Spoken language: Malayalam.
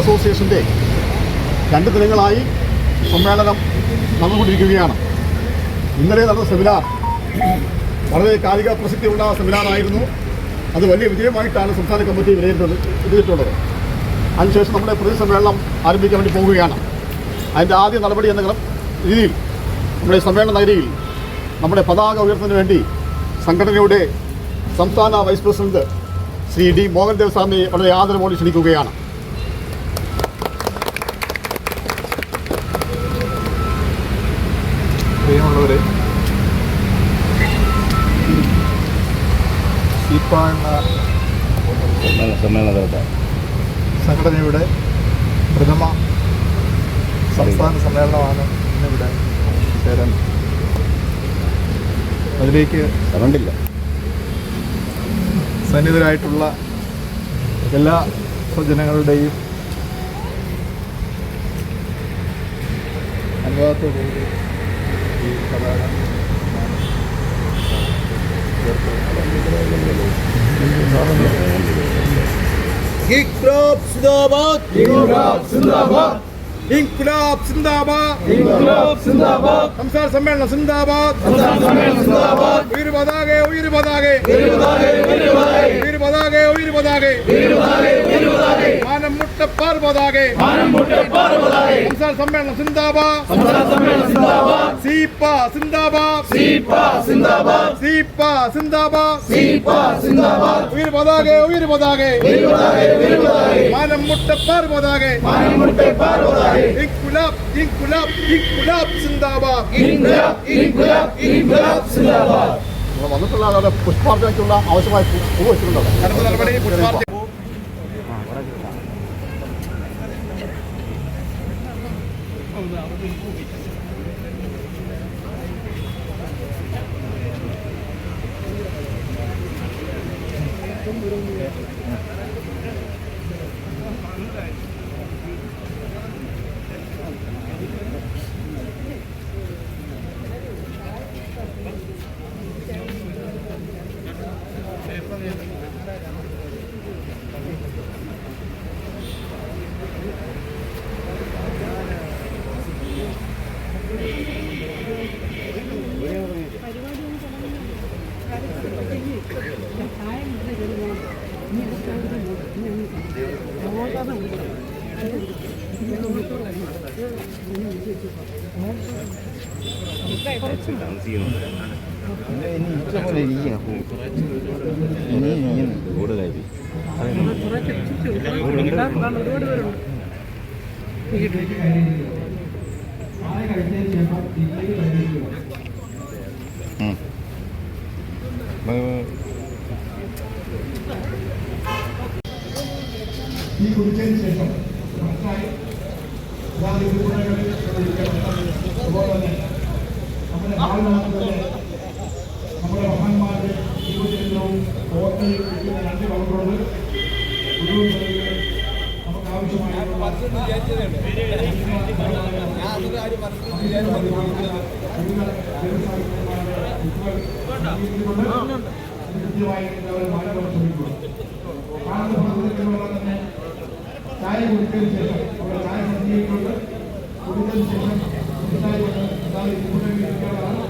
അസോസിയേഷന്റെ രണ്ട് ദിനങ്ങളായി സമ്മേളനം നടന്നുകൊണ്ടിരിക്കുകയാണ്. ഇന്നലെ നടന്ന സെമിനാർ വളരെ കാലിക പ്രസക്തിയുള്ള സെമിനാറായിരുന്നു അത് വലിയ വിജയമായിട്ടാണ് സംസ്ഥാന കമ്മിറ്റി വിലയിരുത്തുന്നത് വിലയിരുത്തുള്ളത് അതിനുശേഷം നമ്മുടെ പ്രതിസമ്മേളനം ആരംഭിക്കാൻ വേണ്ടി പോവുകയാണ്. അതിന്റെ ആദ്യ നടപടി എന്ന രീതിയിൽ നമ്മുടെ സമ്മേളന നഗരിയിൽ നമ്മുടെ പതാക ഉയർത്തുന്നതിന് വേണ്ടി സംഘടനയുടെ സംസ്ഥാന vice president Shri D Mohandev സ്വാമിയെ വളരെ ആദരവോടെ ക്ഷണിക്കുകയാണ്. പ്രിയമുള്ളവരെ സംഘടനയുടെ പ്രഥമ സംസ്ഥാന സമ്മേളനമാണ് ഇന്നിവിടെ ചേരാൻ. അതിലേക്ക് കണ്ടില്ല സന്നിധരായിട്ടുള്ള എല്ലാ സ്വജനങ്ങളുടെയും അനുവാദത്തോടുകൂടി ഈ പതാക സിന്ദാബാദ് ഇൻക്ലാബ് സിന്ദാബാദ്. ഇൻക്ലാബ് സിന്ദാബാദ്. സംസ്ഥാന സമ്മേളനം സിന്ദാബാദ്. സംസ്ഥാന സമ്മേളനം സിന്ദാബാദ്. ഉയര് പതാകെ ഉയര് പതാകെ ഉയര് പതാകെ ഉയര് പതാകെ ഉയര് പതാകെ ഉയര് പതാകെ ഉയര് പതാകെ പാർവതാകെ. സംസ്ഥാന സമ്മേളനം സിന്ദാബാ സംസ്ഥാന സമ്മേളനം സിന്ദാബാദ്. സീപ്പ സിന്ദാബാദ്. സീപ്പ സിന്ദാബാദ്. സീപ്പ സിന്ദാബാദ്. സീപ്പ സിന്ദാബാദ്. ഉയര് പതാകെ ഉയര് പതാകെ ഉയര് പതാകെ ഉയര് പതാകെ മാനം പതാകെ മാനം പതാകെ ഇൻകുലാബ് ഇൻകുലാബ് ഇൻകുലാബ് സിന്ദാബാ ഇൻകുലാബ് ഇൻകുലാബ് ഇൻകുലാബ് നമ്മൾ വന്നിട്ടുള്ള ആളുടെ പുഷ്പാർച്ചനയ്ക്കുള്ള ആവശ്യമായ പൂ 네. പൂ വെച്ചിട്ടുണ്ടോ അടുത്ത നടപടി പുഷ്പാർച്ചന ഈ കുടിച്ചതിന് ശേഷം മനസ്സിലായി? അതുപോലെ തന്നെ നമ്മുടെ ബാലനാഥിലെ നമ്മുടെ മഹാന്മാരുടെ ജീവചരിത്രവും ഓർമ്മയും ഇരിക്കുന്ന രണ്ട് ഒരു കവറിൽ നമുക്ക് ആവശ്യമായിട്ടുള്ള കൃത്യമായി അവരെ മാറ്റാൻ ശ്രമിക്കുക കാണുന്ന ഭാഗത്തുള്ള തന്നെ ചായ കുടിച്ചതിന് ശേഷം അവിടെ ചായ സഞ്ചരിക്കൊണ്ട് കുടിച്ചതിന് ശേഷം സംസാരിക്കുന്നത് അതാണ് ഈ കൂട്ടത്തിൽ